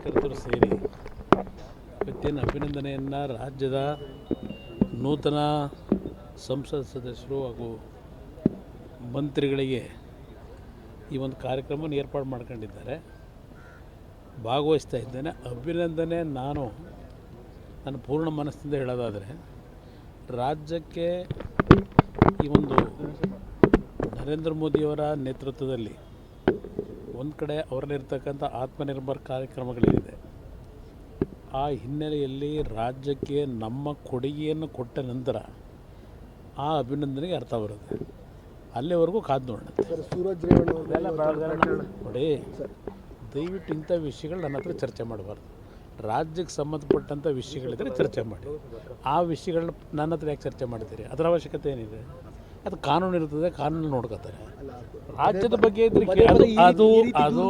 ಕಾರ್ಯಕರ್ತರು ಸೇರಿ ಇವತ್ತೇನು ಅಭಿನಂದನೆಯನ್ನು ರಾಜ್ಯದ ನೂತನ ಸಂಸತ್ ಸದಸ್ಯರು ಹಾಗೂ ಮಂತ್ರಿಗಳಿಗೆ ಈ ಒಂದು ಕಾರ್ಯಕ್ರಮವನ್ನು ಏರ್ಪಾಡು ಮಾಡ್ಕೊಂಡಿದ್ದಾರೆ. ಭಾಗವಹಿಸ್ತಾ ಇದ್ದೇನೆ. ಅಭಿನಂದನೆ ನಾನು ನನ್ನ ಪೂರ್ಣ ಮನಸ್ಸಿಂದ ಹೇಳೋದಾದರೆ, ರಾಜ್ಯಕ್ಕೆ ಈ ಒಂದು ನರೇಂದ್ರ ಮೋದಿಯವರ ನೇತೃತ್ವದಲ್ಲಿ ಒಂದು ಕಡೆ ಅವರಲ್ಲಿರ್ತಕ್ಕಂಥ ಆತ್ಮನಿರ್ಭರ್ ಕಾರ್ಯಕ್ರಮಗಳೇನಿದೆ ಆ ಹಿನ್ನೆಲೆಯಲ್ಲಿ ರಾಜ್ಯಕ್ಕೆ ನಮ್ಮ ಕೊಡುಗೆಯನ್ನು ಕೊಟ್ಟ ನಂತರ ಆ ಅಭಿನಂದನೆಗೆ ಅರ್ಥ ಬರುತ್ತೆ. ಅಲ್ಲಿವರೆಗೂ ಕಾದು ನೋಡೋಣ ಸರ್ ಸೂರಜ್ ನೋಡಿ ದಯವಿಟ್ಟು ಇಂಥ ವಿಷಯಗಳು ನನ್ನ ಹತ್ರ ಚರ್ಚೆ ಮಾಡಬಾರ್ದು. ರಾಜ್ಯಕ್ಕೆ ಸಂಬಂಧಪಟ್ಟಂಥ ವಿಷಯಗಳಿದ್ರೆ ಚರ್ಚೆ ಮಾಡಿ. ಆ ವಿಷಯಗಳನ್ನ ನನ್ನ ಹತ್ರ ಯಾಕೆ ಚರ್ಚೆ ಮಾಡ್ತೀರಿ? ಅದರ ಅವಶ್ಯಕತೆ ಏನಿದೆ? ಅದು ಕಾನೂನು ಇರ್ತದೆ ಕಾನೂನು ನೋಡ್ಕೋತಾರೆ ರಾಜ್ಯದ ಬಗ್ಗೆ ಇದ್ರೆ ಅದು ಅದು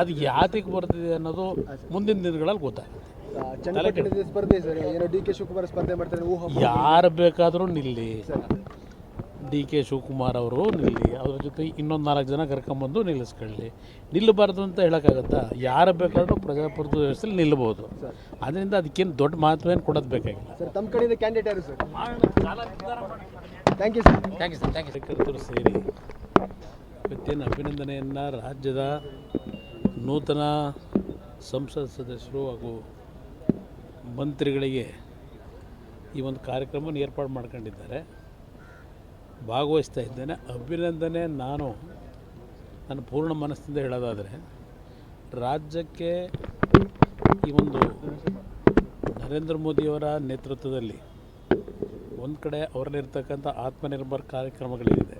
ಅದು ಯಾತಕ್ಕೆ ಬರ್ತಿದೆ? ಅನ್ನೋದು ಮುಂದಿನ ದಿನಗಳಲ್ಲಿ ಗೊತ್ತಾಗುತ್ತೆ. ಸ್ಪರ್ಧೆ ಸರ್ ಏನೋ ಡಿ ಕೆ ಶಿವಕುಮಾರ್ ಸ್ಪರ್ಧೆ ಮಾಡ್ತಾರೆ ಯಾರು ಬೇಕಾದರೂ ನಿಲ್ಲಿ. ಡಿ ಕೆ ಶಿವಕುಮಾರ್ ಅವರು ನಿಲ್ಲಿ. ಅದ್ರ ಜೊತೆ ಇನ್ನೊಂದು ನಾಲ್ಕು ಜನ ಕರ್ಕೊಂಬಂದು ನಿಲ್ಲಿಸ್ಕೊಳ್ಳಿ. ನಿಲ್ಲಬಾರ್ದು ಅಂತ ಹೇಳೋಕ್ಕಾಗತ್ತಾ? ಯಾರು ಬೇಕಾದ್ರೂ ಪ್ರಜಾಪ್ರಭುತ್ವ ವ್ಯವಸ್ಥೆಯಲ್ಲಿ ನಿಲ್ಲಬಹುದು ಅದರಿಂದ ಅದಕ್ಕೇನು ದೊಡ್ಡ ಮಹತ್ವ ಏನು ಕೊಡೋದು ಬೇಕಾಗಿಲ್ಲ. ಸರ್ ತಮ್ಮ ಕಡೆಯಿಂದ ಕ್ಯಾಂಡಿಡೇಟ್ ಯಾರು sir? Thank you sir thank you sir thank you ಕಾರ್ಯಕರ್ತರು ಸೇರಿ ಇವತ್ತೇನು ಅಭಿನಂದನೆಯನ್ನು ರಾಜ್ಯದ ನೂತನ ಸಂಸತ್ ಸದಸ್ಯರು ಹಾಗೂ ಮಂತ್ರಿಗಳಿಗೆ ಈ ಒಂದು ಕಾರ್ಯಕ್ರಮವನ್ನು ಏರ್ಪಾಡು ಮಾಡ್ಕೊಂಡಿದ್ದಾರೆ. ಭಾಗವಹಿಸ್ತಾ ಇದ್ದೇನೆ. ಅಭಿನಂದನೆ ನಾನು ನನ್ನ ಪೂರ್ಣ ಮನಸ್ಸಿಂದ ಹೇಳೋದಾದರೆ ರಾಜ್ಯಕ್ಕೆ ಈ ಒಂದು ನರೇಂದ್ರ ಮೋದಿಯವರ ನೇತೃತ್ವದಲ್ಲಿ ಒಂದು ಕಡೆ ಅವರಲ್ಲಿರ್ತಕ್ಕಂಥ ಆತ್ಮನಿರ್ಭರ್ ಕಾರ್ಯಕ್ರಮಗಳೇನಿದೆ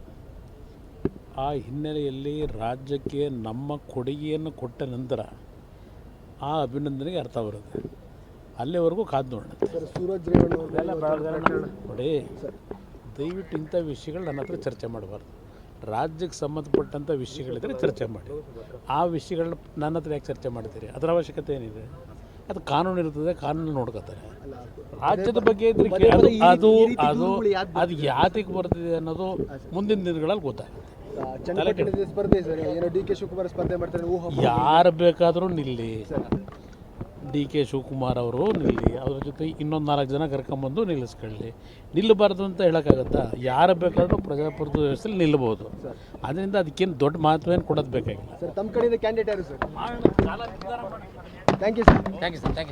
ಆ ಹಿನ್ನೆಲೆಯಲ್ಲಿ ರಾಜ್ಯಕ್ಕೆ ನಮ್ಮ ಕೊಡುಗೆಯನ್ನು ಕೊಟ್ಟ ನಂತರ ಆ ಅಭಿನಂದನೆಗೆ ಅರ್ಥ ಬರುತ್ತೆ. ಅಲ್ಲಿವರೆಗೂ ಕಾದು ನೋಡೋಣ ನೋಡಿ ದಯವಿಟ್ಟು ಇಂಥ ವಿಷಯಗಳು ನನ್ನ ಹತ್ರ ಚರ್ಚೆ ಮಾಡಬಾರ್ದು. ರಾಜ್ಯಕ್ಕೆ ಸಂಬಂಧಪಟ್ಟಂಥ ವಿಷಯಗಳಿದ್ರೆ ಚರ್ಚೆ ಮಾಡಿ. ಆ ವಿಷಯಗಳನ್ನ ನನ್ನ ಹತ್ರ ಯಾಕೆ ಚರ್ಚೆ ಮಾಡ್ತೀರಿ? ಅದರ ಅವಶ್ಯಕತೆ ಏನಿದೆ? ಅದು ಕಾನೂನು ಇರ್ತದೆ ಕಾನೂನು ನೋಡ್ಕೋತಾರೆ ರಾಜ್ಯದ ಬಗ್ಗೆ ಇದ್ರೆ ಅದು ಅದು ಅದು ಯಾತಿಗೆ ಬರ್ತಿದೆ ಅನ್ನೋದು ಮುಂದಿನ ದಿನಗಳಲ್ಲಿ ಗೊತ್ತಾಗುತ್ತೆ. ಸ್ಪರ್ಧೆ ಸರ್ ಏನೋ ಡಿ ಕೆ ಶಿವಕುಮಾರ್ ಸ್ಪರ್ಧೆ ಮಾಡ್ತಾರೆ ಯಾರು ಬೇಕಾದರೂ ನಿಲ್ಲಿ. ಡಿ ಕೆ ಶಿವಕುಮಾರ್ ಅವರು ನಿಲ್ಲಿ ಅವ್ರ ಜೊತೆ ಇನ್ನೊಂದು ನಾಲ್ಕು ಜನ ಕರ್ಕೊಂಬಂದು ನಿಲ್ಲಿಸ್ಕೊಳ್ಳಿ. ನಿಲ್ಲಬಾರ್ದು ಅಂತ ಹೇಳೋಕ್ಕಾಗತ್ತಾ? ಯಾರು ಬೇಕಾದರೂ ಪ್ರಜಾಪ್ರಭುತ್ವ ವ್ಯವಸ್ಥೆಯಲ್ಲಿ ನಿಲ್ಲಬಹುದು ಅದರಿಂದ ಅದಕ್ಕೇನು ದೊಡ್ಡ ಮಹತ್ವೇನು ಕೊಡೋದು ಬೇಕಾಗಿಲ್ಲ. ಸರ್ ತಮ್ಮ ಕಡೆಯಿಂದ ಕ್ಯಾಂಡಿಡೇಟ್ ಯಾರು sir? Thank you sir thank you sir thank you